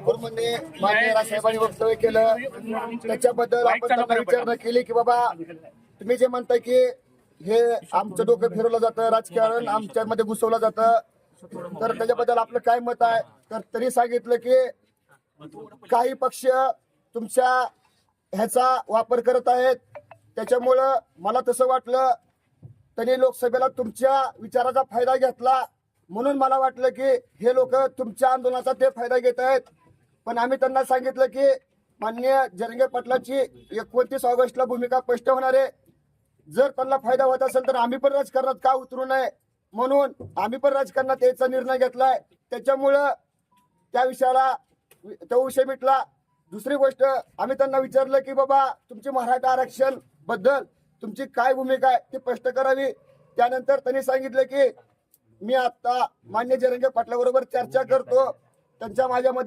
लातूरमध्ये मान्य साहेबांनी वक्तव्य केलं. त्याच्याबद्दल आपण त्यांना विचारणा केली की बाबा तुम्ही जे म्हणताय की हे आमचं डोकं फिरवलं जातं राजकारण आमच्यामध्ये घुसवलं जातं तर त्याच्याबद्दल आपलं काय मत आहे? तर तरी सांगितलं की काही पक्ष तुमच्या ह्याचा वापर करत आहेत. त्याच्यामुळं मला तसं वाटलं त्यांनी लोकसभेला तुमच्या विचाराचा फायदा घेतला. म्हणून मला वाटलं की हे लोक तुमच्या आंदोलनाचा ते फायदा घेत आहेत. पण आम्ही त्यांना सांगितलं की मान्य जरंगे पाटलाची एकोणतीस ऑगस्टला भूमिका स्पष्ट होणार आहे. जर त्यांना फायदा होत असेल तर आम्ही पण राजकारणात का उतरू नये? म्हणून आम्ही पण राजकारणात यायचा निर्णय घेतलाय. त्याच्यामुळं त्या विषयाला तो विषय मिटला. दुसरी गोष्ट आम्ही त्यांना विचारलं की बाबा तुमची मराठा आरक्षणबद्दल तुमची काय भूमिका आहे ती स्पष्ट करावी? त्यानंतर त्यांनी सांगितलं की मी आता मान्य जरंगे पाटलाबरोबर चर्चा करतो. त्यांच्या माझ्यामध्ये